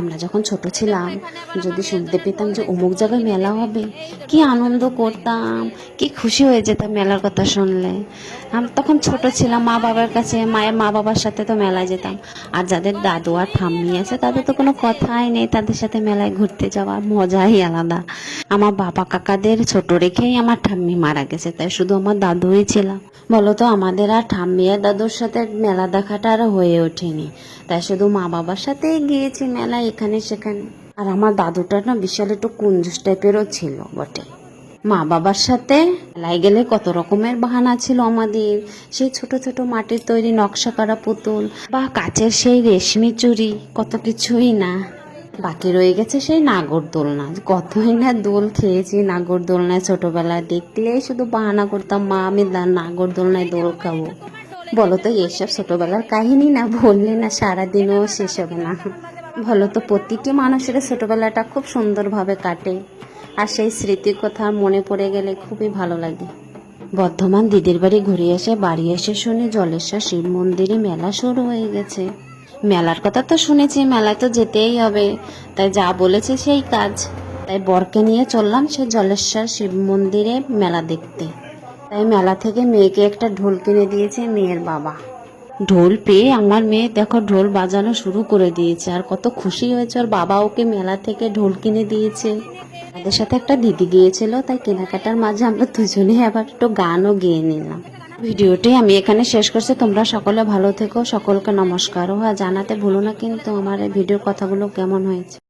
আমরা যখন ছোট ছিলাম যদি শুনতে পেতাম যে অমুক জায়গায় মেলা হবে কি আনন্দ করতাম কি খুশি হয়ে যেতাম মেলার কথা শুনলে। আমি তখন ছোট ছিলাম মা বাবার কাছে মায়ের মা বাবার সাথে তো মেলায় যেতাম। আর যাদের দাদু আর ঠাম্মি আছে তাদের তো কোনো কথাই নেই তাদের সাথে মেলায় ঘুরতে যাওয়ার মজাই আলাদা। আমার বাবা কাকাদের ছোট রেখেই আমার ঠাম্মি মারা গেছে তাই শুধু আমার দাদুই ছিলাম। বলতো আমাদের আর ঠাম্মি আর দাদুর সাথে মেলা দেখাটা আর হয়ে ওঠেনি। তাই শুধু মা বাবার সাথেই গিয়েছি মেলা এখানে, সেখানে। আর আমার দাদুটা না বিশাল একটু কুঞ্জুস টাইপেরও ছিল বটে। মা বাবার সাথে মেলায় গেলে কত রকমের বাহানা ছিল আমাদের। সেই ছোট ছোট মাটির তৈরি নকশা করা পুতুল বা কাচের সেই রেশমি চুরি কত কিছুই না। বাকি রয়ে গেছে সেই নাগর দোলনা। কতই না দোল খেয়েছি নাগর দোলনায় ছোটবেলায়। দেখলেই শুধু বাহানা করতাম, মা, আমি নাগর দোলনায় দোল খাব। বলো তো, এসব ছোটবেলার কাহিনী না? বললে না সারাদিনও শেষ হবে না। তো প্রতিটি মানুষের ছোটবেলাটা খুব সুন্দরভাবে কাটে। আর সেই স্মৃতির কথা মনে পড়ে গেলে খুবই ভালো লাগে। বর্ধমান দিদির বাড়ি ঘুরে এসে, বাড়ি এসে শুনে জলেশ্বর শিব মন্দিরে মেলা শুরু হয়ে গেছে। মেলার কথা তো শুনেছি, মেলায় তো যেতেই হবে। তাই যা বলেছে সেই কাজ। তাই বরকে নিয়ে চললাম সে জলেশ্বর শিব মন্দিরে মেলা দেখতে। তাই মেলা থেকে মেয়েকে একটা ঢোল কিনে দিয়েছে মেয়ের বাবা। ঢোল পেয়ে আমার মেয়ে দেখো ঢোল বাজানো শুরু করে দিয়েছে। আর কত খুশি হয়েছে, ওর বাবা ওকে মেলা থেকে ঢোল কিনে দিয়েছে। তাদের সাথে একটা দিদি গিয়েছিল, তাই কেনাকাটার মাঝে আমরা দুজনে আবার একটু গানও গেয়ে নিলাম। ভিডিওটি আমি এখানে শেষ করছি। তোমরা সকলে ভালো থেকো, সকলকে নমস্কার। ও জানাতে ভুলো না কিন্তু আমার এই ভিডিওর কথাগুলো কেমন হয়েছে।